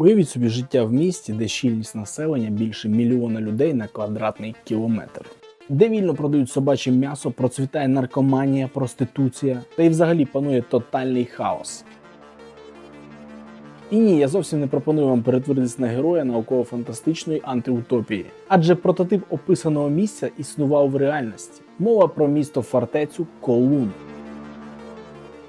Уявіть собі життя в місті, де щільність населення більше мільйона людей на квадратний кілометр. Де вільно продають собаче м'ясо, процвітає наркоманія, проституція, та й взагалі панує тотальний хаос. І ні, я зовсім не пропоную вам перетворитись на героя науково-фантастичної антиутопії. Адже прототип описаного місця існував в реальності. Мова про місто фортецю Колун,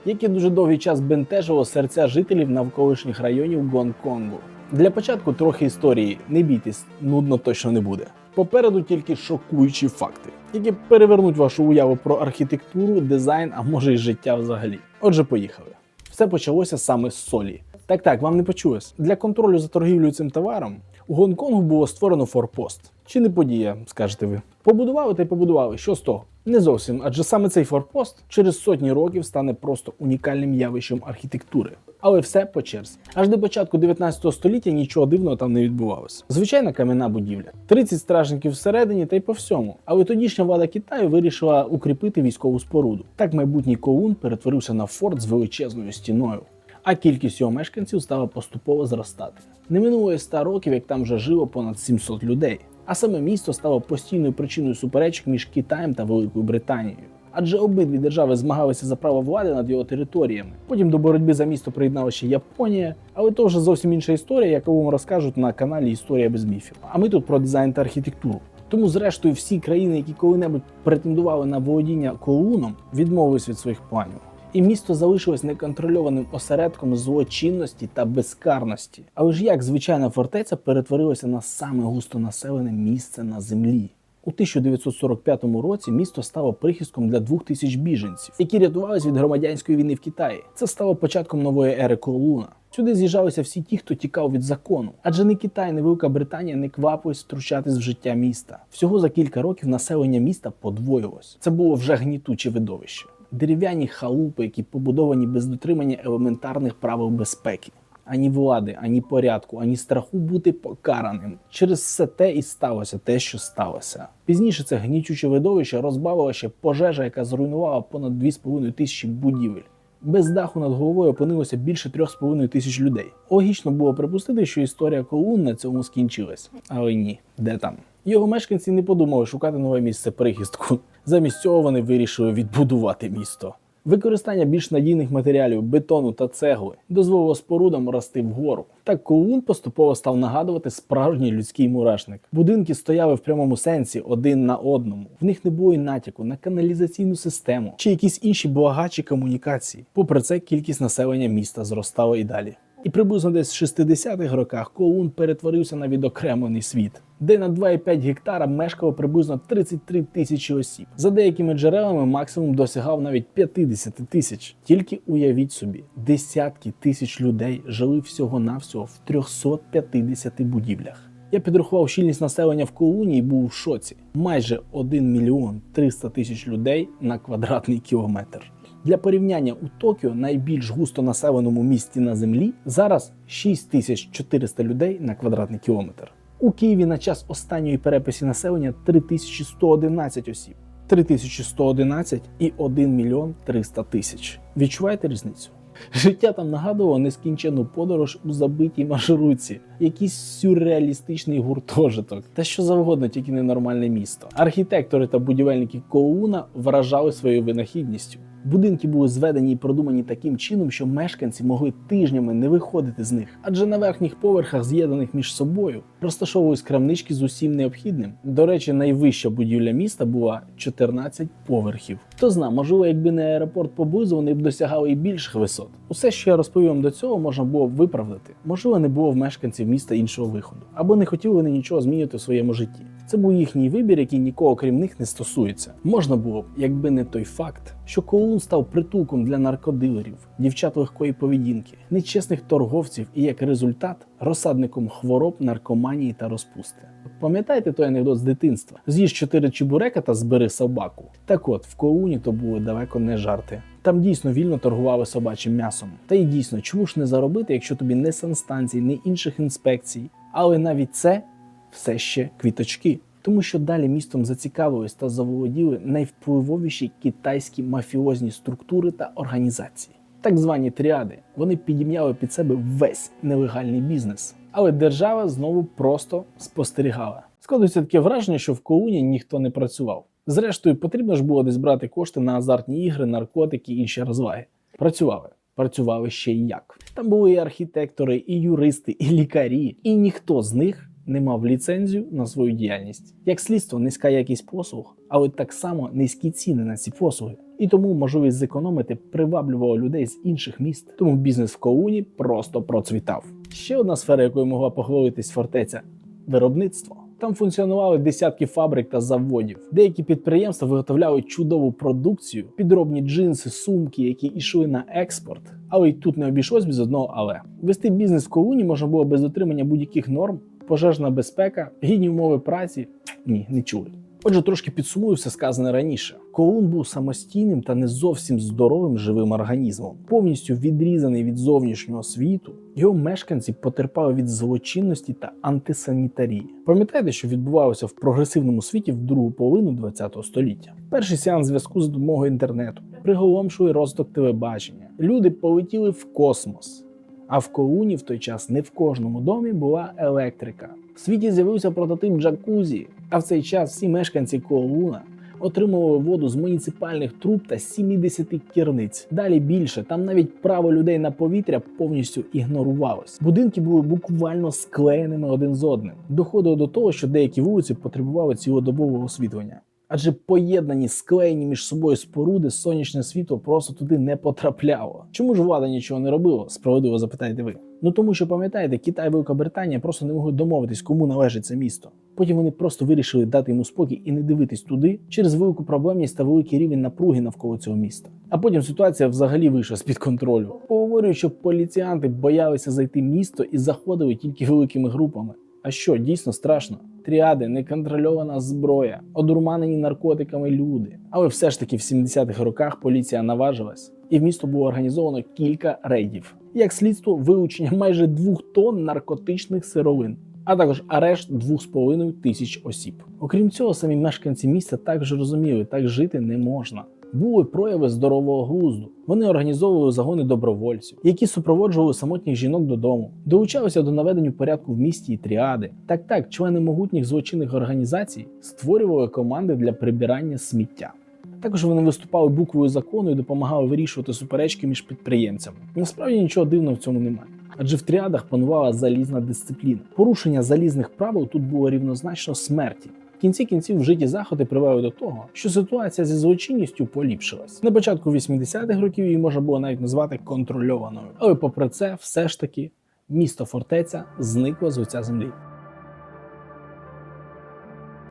яке дуже довгий час бентежило серця жителів навколишніх районів Гонконгу. Для початку трохи історії, не бійтесь, нудно точно не буде. Попереду тільки шокуючі факти, які перевернуть вашу уяву про архітектуру, дизайн, а може й життя взагалі. Отже, поїхали. Все почалося саме з солі. Так, так, вам не почулось. Для контролю за торгівлею цим товаром у Гонконгу було створено форпост. Чи не подія, скажете ви? Побудували та й побудували. Що з того? Не зовсім, адже саме цей форпост через сотні років стане просто унікальним явищем архітектури. Але все по черзі. Аж до початку 19 століття нічого дивного там не відбувалося. Звичайна кам'яна будівля, 30 стражників всередині та й по всьому. Але тодішня влада Китаю вирішила укріпити військову споруду. Так майбутній Коун перетворився на форт з величезною стіною. А кількість його мешканців стала поступово зростати. Не минуло й 100 років, як там вже жило понад 700 людей. А саме місто стало постійною причиною суперечок між Китаєм та Великою Британією. Адже обидві держави змагалися за право влади над його територіями. Потім до боротьби за місто приєдналася ще Японія, але то вже зовсім інша історія, яку вам розкажуть на каналі Історія без міфів. А ми тут про дизайн та архітектуру. Тому, зрештою, всі країни, які коли-небудь претендували на володіння колуном, відмовились від своїх планів. І місто залишилось неконтрольованим осередком злочинності та безкарності. Але ж як звичайна фортеця перетворилася на саме густонаселене місце на землі? У 1945 році місто стало прихистком для двох тисяч біженців, які рятувались від громадянської війни в Китаї. Це стало початком нової ери Колуна. Сюди з'їжджалися всі ті, хто тікав від закону, адже не Китай, не Велика Британія не квапились втручатись в життя міста. Всього за кілька років населення міста подвоїлось. Це було вже гнітуче видовище. Дерев'яні халупи, які побудовані без дотримання елементарних правил безпеки. Ані влади, ані порядку, ані страху бути покараним. Через все те і сталося те, що сталося. Пізніше це гнічуче видовище розбавила ще пожежа, яка зруйнувала понад 2,5 тисячі будівель. Без даху над головою опинилося більше 3,5 тисяч людей. Логічно було припустити, що історія колун на цьому скінчилась. Але ні, де там? Його мешканці не подумали шукати нове місце прихистку. Замість цього вони вирішили відбудувати місто. Використання більш надійних матеріалів, бетону та цегли дозволило спорудам рости вгору. Так Колун поступово став нагадувати справжній людський мурашник. Будинки стояли в прямому сенсі один на одному. В них не було й натяку на каналізаційну систему чи якісь інші благачі комунікації. Попри це, кількість населення міста зростала і далі. І приблизно десь в 60-х роках Колун перетворився на відокремлений світ, де на 2,5 гектара мешкало приблизно 33 тисячі осіб. За деякими джерелами максимум досягав навіть 50 тисяч. Тільки уявіть собі, десятки тисяч людей жили всього-навсього в 350 будівлях. Я підрахував щільність населення в Колуні і був в шоці. Майже 1 мільйон 300 тисяч людей на квадратний кілометр. Для порівняння у Токіо, найбільш густо населеному місті на землі, зараз 6400 людей на квадратний кілометр. У Києві на час останньої переписі населення 3111 осіб. 3111 і 1 мільйон 300 тисяч. Відчуваєте різницю? Життя там нагадувало нескінченну подорож у забитій маршрутці, якийсь сюрреалістичний гуртожиток, та що завгодно, тільки не нормальне місто. Архітектори та будівельники Коуна вражали своєю винахідністю. Будинки були зведені і продумані таким чином, що мешканці могли тижнями не виходити з них, адже на верхніх поверхах, з'єднаних між собою, розташовувались крамнички з усім необхідним. До речі, найвища будівля міста була 14 поверхів. Хто зна, можливо, якби не аеропорт поблизу, вони б досягали і більших висот. Усе, що я розповів вам до цього, можна було б виправдати. Можливо, не було в мешканців міста іншого виходу, або не хотіли вони нічого змінювати в своєму житті. Це був їхній вибір, який нікого крім них не стосується. Можна було б, якби не той факт, що Коун став притулком для наркодилерів, дівчат легкої поведінки, нечесних торговців і як результат розсадником хвороб, наркоманії та розпусти. Пам'ятаєте той анекдот з дитинства? З'їж чотири чебурека та збери собаку. Так от в Коуні то були далеко не жарти. Там дійсно вільно торгували собачим м'ясом. Та й дійсно, чому ж не заробити, якщо тобі не санстанцій, не інших інспекцій? Але навіть це все ще квіточки. Тому що далі містом зацікавились та заволоділи найвпливовіші китайські мафіозні структури та організації. Так звані тріади. Вони підім'яли під себе весь нелегальний бізнес. Але держава знову просто спостерігала. Складується таке враження, що в колуні ніхто не працював. Зрештою, потрібно ж було десь брати кошти на азартні ігри, наркотики і інші розваги. Працювали. Працювали ще й як. Там були і архітектори, і юристи, і лікарі, і ніхто з них не мав ліцензію на свою діяльність. Як слідство, низька якість послуг, але так само низькі ціни на ці послуги. І тому можливість зекономити приваблювала людей з інших міст. Тому бізнес в Коуні просто процвітав. Ще одна сфера, якою могла похвалитись фортеця виробництво. Там функціонували десятки фабрик та заводів. Деякі підприємства виготовляли чудову продукцію, підробні джинси, сумки, які йшли на експорт. Але й тут не обійшлось без одного але вести бізнес в Коуні можна було без дотримання будь-яких норм, пожежна безпека, гідні умови праці. Ні, не чули. Отже, трошки підсумую все сказане раніше. Коун був самостійним та не зовсім здоровим живим організмом, повністю відрізаний від зовнішнього світу. Його мешканці потерпали від злочинності та антисанітарії. Пам'ятаєте, що відбувалося в прогресивному світі в другу половину ХХ століття? Перший сеанс зв'язку за допомогою інтернету, приголомшує розвиток телебачення. Люди полетіли в космос. А в Коуні в той час не в кожному домі була електрика. В світі з'явився прототип джакузі, а в цей час всі мешканці Коуна отримували воду з муніципальних труб та 70 керниць. Далі більше там навіть право людей на повітря повністю ігнорувалось. Будинки були буквально склеєними один з одним. Доходило до того, що деякі вулиці потребували цілодобового освітлення. Адже поєднані склеєні між собою споруди сонячне світло просто туди не потрапляло. Чому ж влада нічого не робила? Справедливо запитаєте ви. Ну тому що пам'ятаєте, Китай і Велика Британія просто не могли домовитись, кому належить це місто. Потім вони просто вирішили дати йому спокій і не дивитись туди через велику проблемність та великий рівень напруги навколо цього міста. А потім ситуація взагалі вийшла з під контролю. Поговорюють, що поліціянти боялися зайти в місто і заходили тільки великими групами. А що дійсно страшно? Тріади, неконтрольована зброя, одурманені наркотиками люди. Але все ж таки в 70-х роках поліція наважилась, і в місто було організовано кілька рейдів. Як слідство, вилучення майже двох тонн наркотичних сировин, а також арешт 2,5 тисяч осіб. Окрім цього, самі мешканці міста також розуміли, так жити не можна. Були прояви здорового глузду. Вони організовували загони добровольців, які супроводжували самотніх жінок додому, долучалися до наведення порядку в місті і тріади. Так так, члени могутніх злочинних організацій створювали команди для прибирання сміття. Також вони виступали буквою закону і допомагали вирішувати суперечки між підприємцями. Насправді нічого дивного в цьому немає. Адже в тріадах панувала залізна дисципліна. Порушення залізних правил тут було рівнозначно смерті. В кінці кінців вжиті заходи привели до того, що ситуація зі злочинністю поліпшилась. На початку 80-х років її можна було навіть назвати контрольованою. Але попри це, все ж таки, місто фортеця зникло з лиця землі.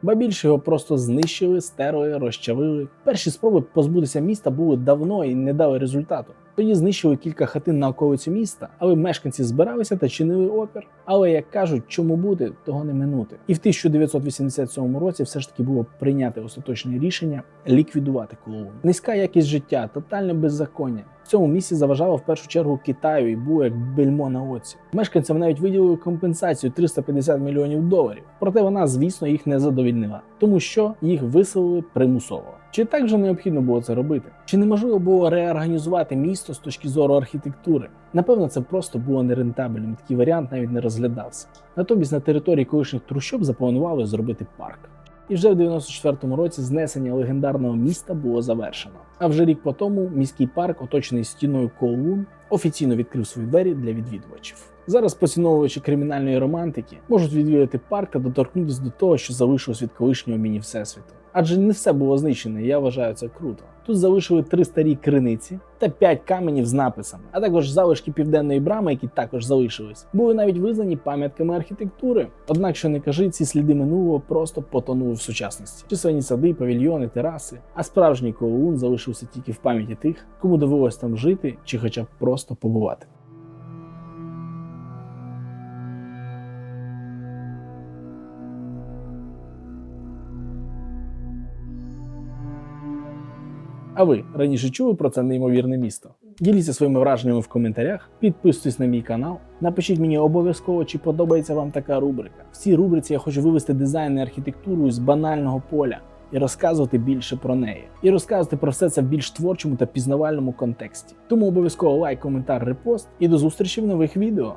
Ба більше його просто знищили, стерли, розчавили. Перші спроби позбутися міста були давно і не дали результату. Тоді знищили кілька хатин на околиці міста, але мешканці збиралися та чинили опір. Але як кажуть, чому бути, того не минути. І в 1987 році все ж таки було прийняти остаточне рішення ліквідувати колону. Низька якість життя, тотальне беззаконня. Цьому місці заважало в першу чергу Китаю і було як бельмо на оці. Мешканцям навіть виділили компенсацію 350 мільйонів доларів. Проте вона, звісно, їх не задовільнила, тому що їх виселили примусово. Чи так вже необхідно було це робити? Чи неможливо було реорганізувати місто з точки зору архітектури? Напевно, це просто було нерентабельним. Такий варіант навіть не розглядався. Натомість на території колишніх трущоб запланували зробити парк. І вже в 94-му році знесення легендарного міста було завершено. А вже рік по тому міський парк, оточений стіною Коулун, офіційно відкрив свої двері для відвідувачів. Зараз поціновувачі кримінальної романтики можуть відвідати парк та доторкнутися до того, що залишилось від колишнього міні всесвіту. Адже не все було знищене, я вважаю це круто. Тут залишили три старі криниці та п'ять каменів з написами, а також залишки південної брами, які також залишились, були навіть визнані пам'ятками архітектури. Однак, що не кажи, ці сліди минулого просто потонули в сучасності. Численні сади, павільйони, тераси, а справжній Коулун залишився тільки в пам'яті тих, кому довелось там жити чи хоча б просто побувати. А ви раніше чули про це неймовірне місто? Діліться своїми враженнями в коментарях, підписуйтесь на мій канал, напишіть мені обов'язково, чи подобається вам така рубрика. В цій рубриці я хочу вивести дизайн і архітектуру з банального поля і розказувати більше про неї, і розказувати про все це в більш творчому та пізнавальному контексті. Тому обов'язково лайк, коментар, репост і до зустрічі в нових відео.